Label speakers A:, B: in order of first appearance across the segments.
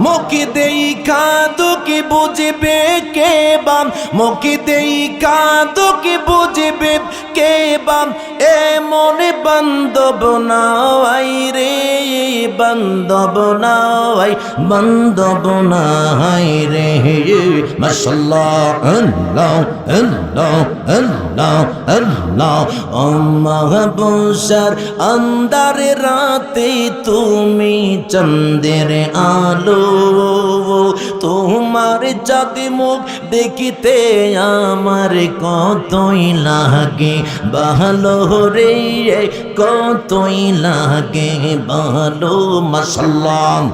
A: মুখি দেই কাঁদু কি বুঝবে কে বাম? মুখি দেই কাঁদু কি বুঝবে কে বাম? এ মনে বান্ধব নাই রে বান্ধব নাই বান্ধব নাই রে মাশাল্লাহ, আল্লাহ আল্লাহ আল্লাহ আল্লাহ। ও মাহবুসার আন্দারে রাতে তুমি চন্দের আলো তোমার চাঁদি মুখ দেখিতে আমার কতই লাগে, ভালো রে, কতই লাগে, ভালো মাসাল্লাম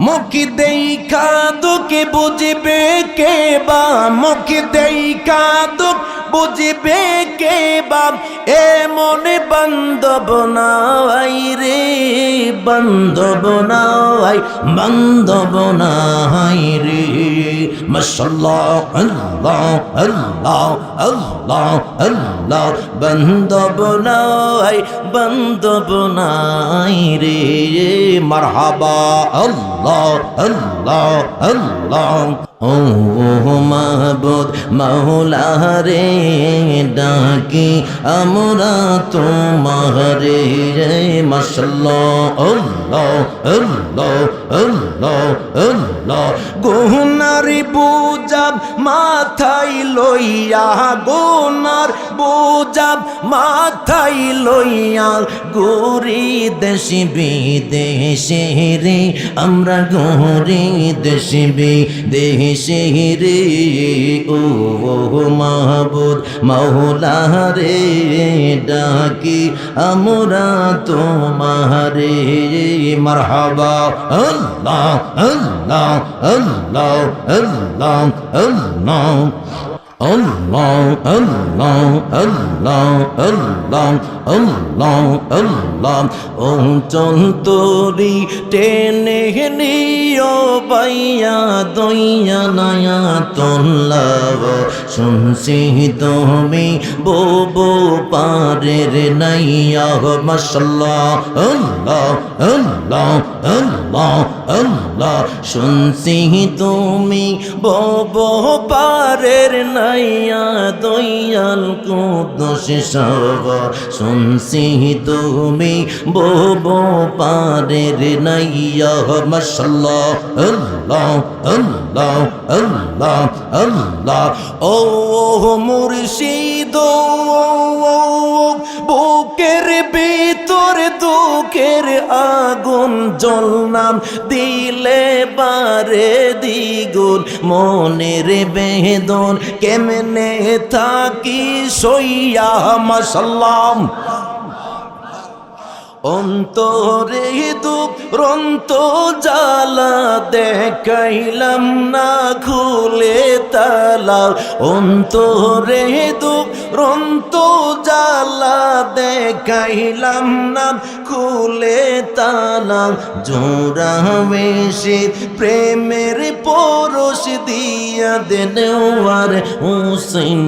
A: মুখি দেই কাদুকে বুঝবে কে বা, মুখি দেই কাদুক বুঝবে কে বা এ মনে বান্ধব নাই রে, বান্ধব নাই বান্ধব নাই রে। মশাল্লাহ নাই, বান্ধব নাই রে। মারহাবা, আল্লাহ আল্লাহ আল্লাহ। ও মাওলা রে ডাকি, আমরা তোমারে রে মাশাল্লাহ গোহনারি বুজাব মাথায় লইয়া, গোনার বুজাব মাথায় লইয়া, গোরি দেশি বিদেশে রে, আমরা গোরি দেশি বিদেশে রে ও মাহবুদ রে ডাকি আমরা তোমারে মারহাবা। আল্লাহ আল্লাহ আল্লাহ আল্লাহ আল্লাহ। আল্লাহ আল্লাহ আল্লাহ আল্লাহ আল্লাহ আল্লাহ। ও তোরি টেনে নিও বাইয়া দইয়া নায়া তোল্লাব। শুনছি তুমি বোবো পারের নাইয়া মশাল্লাহ। আল্লাহ আল্লাহ আল্লাহ আল্লাহ। শুনছি তুমি বোবো পারের নাইয়া দইয়াল কুদোষ সব শুনছি তুমি বোবো পারের নাইয়া, মশাল্লাহ, আল্লাহ আল্লাহ আল্লাহ আল্লাহ। ও মুর্শিদ বুকের ভিতর দুঃখের আগুন নাম দিলে বারে দ্বিগুণ। মনের বেদন কেমনে থাকি সইয়া মাসাল্লাম অন্তরে দুঃখ রন্ত জ্বালা দেখাইলাম না খুলে তালা অন্তরে দুঃখ রন্ত জ্বালা দেখাইলাম না খুলে তালা জোড়া বেশি প্রেমের পরশ দিয়া দেওয়ার হুসেন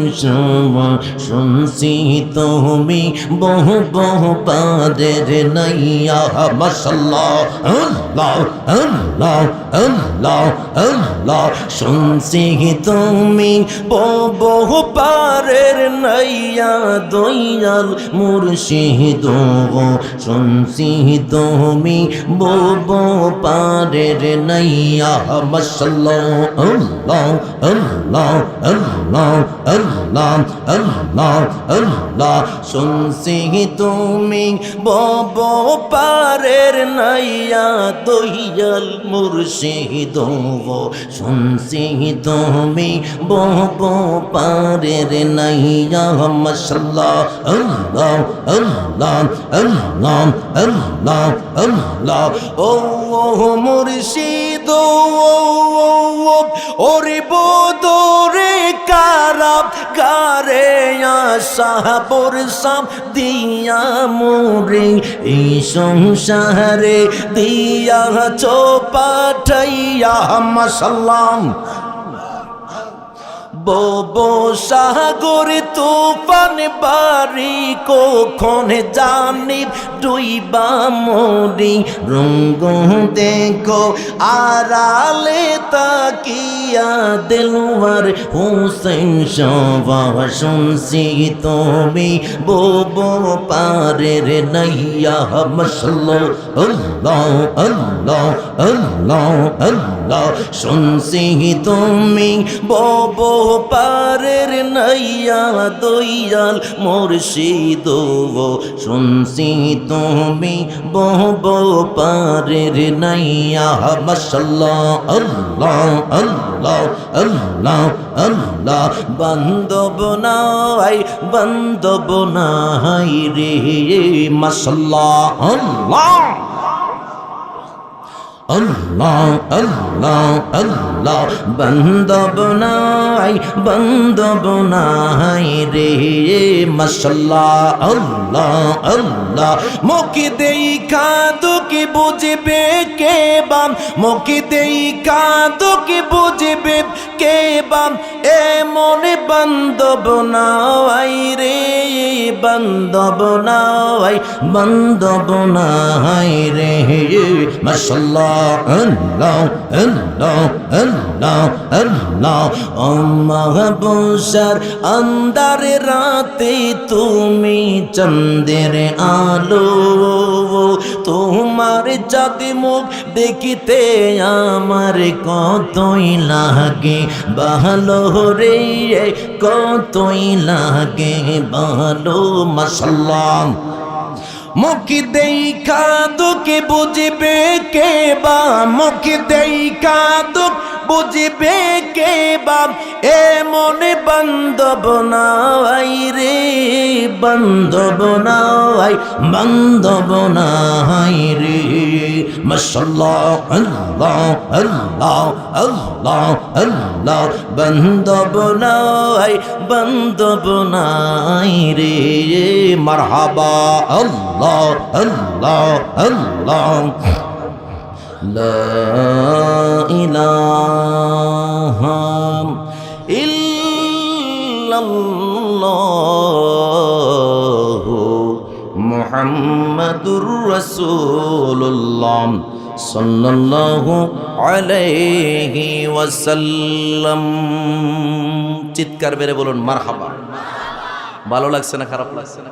A: শুনছি তুমি বহু বহু পাদের নাইয়া মশাল্লাহ, আল্লাহ আল্লাহ আল্লাহ আল্লাহ। শুনছি তুমি বহু পারের নাইয়া দয়াল মুর্শিদ শুনছি তুমি বহু পারের নাইয়া মশাল্লাহ, আল্লাহ আল্লাহ আল্লাহ আল্লাহ আল্লাহ আল্লাহ। শুনছি তুমি বব পারের নাইয়া দহিয়াল মুর্শিদ শুনছি তুমি বব পারের নাইয়া, মশাল্লাহ, আল্লাহ আল্লাহ আল্লাহ আল্লাহ আল্লাহ। ও মুর্শিদ ওরে বোদরে কারাব গারে সাহাবর সাম দিয়া মোরে এই সংসারে দিয়া চো পাঠাইয়া মাসাল্লাম ববো সাগর তুফান বাড়ি কখন জানি? ডুইবা মরি রঙ্গ দেখো আড়ালে তাকিয়া দিলওয়ার হুসেন সবা শুনছি তুমি ববো পারের নাইয়া মশলো আল্লাহ আল্লাহ আল্লাহ আল্লাহ শুনছি তুমি ববো পারের নাইয়া দইয়াল মুর্শিদ শুনছি তুমি ববো পারের নাইয়া মশাল্লাহ আল্লাহ আল্লাহ আল্লাহ আল্লাহ বান্ধব নাই বান্ধব নাই রে মশাল্লাহ আল্লাহ। আল্লাহ আল্লাহ আল্লাহ বন্দব নাই বন্দব নাই রে, মশাল্লাহ, আল্লাহ আল্লাহ। মুখি দেই কাঁদু কি বুঝবে কে বাম? মুখি দেই কাঁদু কি বুঝবে কে বাম এ মনে বন্দব নাই রে বন্দব নাই বন্দব নাই রে। মশাল্লাহ, আল্লাহ রাতে তুমি চন্দের আলো তোমার চাঁদ মুখ দেখিতে আমার কতই লাগে, ভালো রে কতই লাগে, ভালো মাসাল্লাম মুখি দেখা দুঃখে বুঝবে কে বা, মুখি দেখা দুঃখ বুঝবে কে বা এ মনে বান্ধব নাই রে, বান্ধব নাই বান্ধব নাই রে। মশাল্লাহ, আল্লাহ আল্লাহ আল্লাহ আল্লাহ রে। মারহাবা, আল্লাহ আল্লাহ আল্লাহ। لا إله إلا الله محمد رسول الله صلى الله عليه وسلم চিৎকার বেড়ে বলুন মারহাবা ভালো লাগছে না খারাপ লাগছে না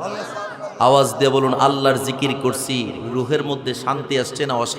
A: আওয়াজ দিয়ে বলুন আল্লাহর জিকির করছি রুহের মধ্যে শান্তি আসছে না অশান্তি